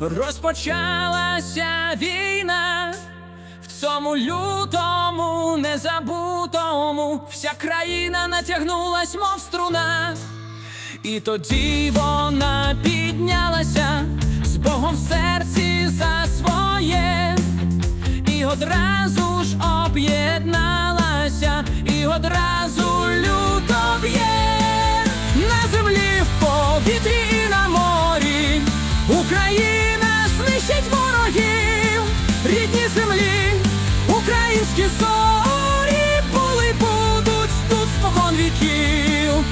розпочалася війна. В цьому лютому незабутому вся країна натягнулась, мов струна. І тоді вона піднялася з Богом в серці за своє, і одразу ж об'єдналася, і одразу зорі були, будуть тут спокон віків.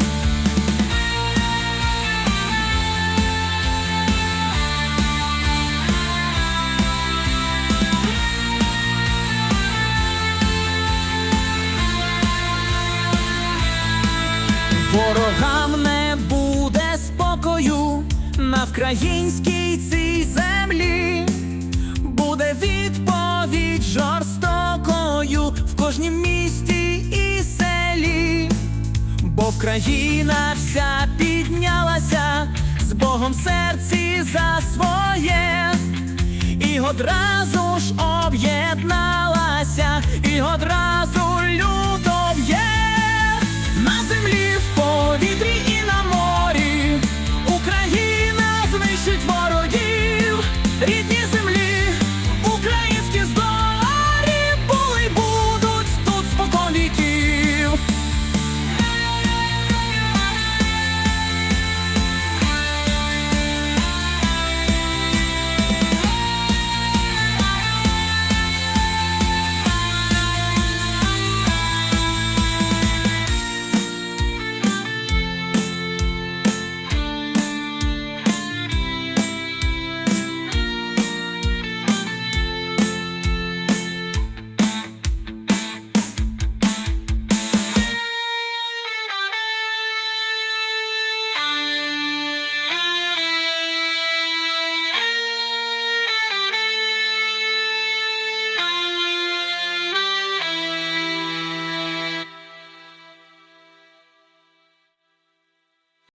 Ворогам не буде спокою на вкраїнській цій землі, буде відповідь Україна вся піднялася з Богом в серці за своє, і одразу ж об'єдналася, і одразу людом є на землі в повітрі і на морі. Україна знищить ворогів. Рідні